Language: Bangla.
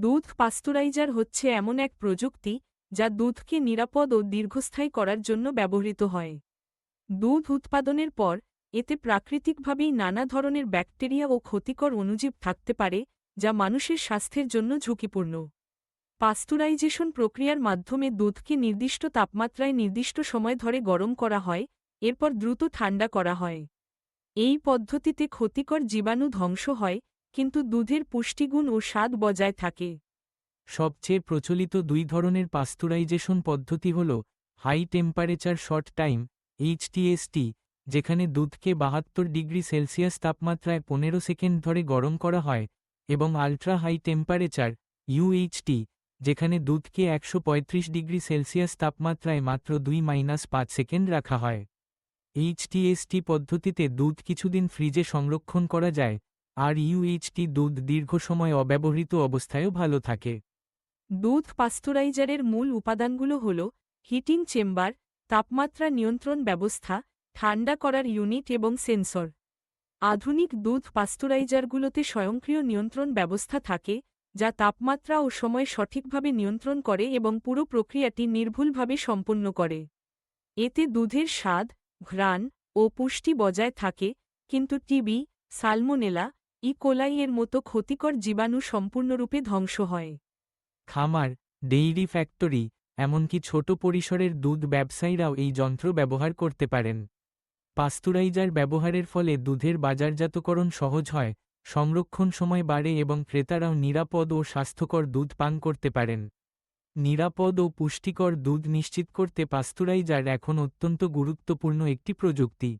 দুধ পাস্তুরাইজার হচ্ছে এমন এক প্রযুক্তি যা দুধকে নিরাপদ ও দীর্ঘস্থায়ী করার জন্য ব্যবহৃত হয়। দুধ উৎপাদনের পর, এতে প্রাকৃতিকভাবেই নানা ধরনের ব্যাকটেরিয়া ও ক্ষতিকর অণুজীব থাকতে পারে, যা মানুষের স্বাস্থ্যের জন্য ঝুঁকিপূর্ণ। পাস্তুরাইজেশন প্রক্রিয়ার মাধ্যমে দুধকে নির্দিষ্ট তাপমাত্রায় নির্দিষ্ট সময় ধরে গরম করা হয়, এরপর দ্রুত ঠান্ডা করা হয়। এই পদ্ধতিতে ক্ষতিকর জীবাণু ধ্বংস হয় কিন্তু দুধের পুষ্টিগুণ ও স্বাদ বজায় থাকে। সবচেয়ে প্রচলিত দুই ধরনের পাস্তুরাইজেশন পদ্ধতি হল high temperature short time HTST যেখানে দুধকে বাহাত্তর ডিগ্রি সেলসিয়াস তাপমাত্রায় পনেরো সেকেন্ড ধরে গরম করা হয়, এবং আল্ট্রা হাই টেম্পারেচার ইউএইচটি যেখানে দুধকে একশো পঁয়ত্রিশ ডিগ্রি সেলসিয়াস তাপমাত্রায় মাত্র দুই মাইনাস পাঁচ সেকেন্ড রাখা হয়। এইচটিএসটি পদ্ধতিতে দুধ কিছুদিন ফ্রিজে সংরক্ষণ করা যায় আর ইউএইচটি দুধ দীর্ঘ সময় অব্যবহৃত অবস্থায়ও ভালো থাকে। দুধ পাস্তুরাইজারের মূল উপাদানগুলো হল হিটিং চেম্বার, তাপমাত্রা নিয়ন্ত্রণ ব্যবস্থা, ঠান্ডা করার ইউনিট এবং সেন্সর। আধুনিক দুধ পাস্তুরাইজারগুলোতে স্বয়ংক্রিয় নিয়ন্ত্রণ ব্যবস্থা থাকে, যা তাপমাত্রা ও সময় সঠিকভাবে নিয়ন্ত্রণ করে এবং পুরো প্রক্রিয়াটি নির্ভুলভাবে সম্পন্ন করে। এতে দুধের স্বাদ, ঘ্রাণ ও পুষ্টি বজায় থাকে, কিন্তু টিবি সালমোনেলা ই কোলাই এর মতো ক্ষতিকর জীবাণু সম্পূর্ণরূপে ধ্বংস হয়। খামার, ডেইরি ফ্যাক্টরি, এমনকি ছোট পরিসরের দুধ ব্যবসায়ীরাও এই যন্ত্র ব্যবহার করতে পারেন। পাস্তুরাইজার ব্যবহারের ফলে দুধের বাজারজাতকরণ সহজ হয়, সংরক্ষণ সময় বাড়ে এবং ক্রেতারাও নিরাপদ ও স্বাস্থ্যকর দুধ পান করতে পারেন। নিরাপদ ও পুষ্টিকর দুধ নিশ্চিত করতে পাস্তুরাইজার এখন অত্যন্ত গুরুত্বপূর্ণ একটি প্রযুক্তি।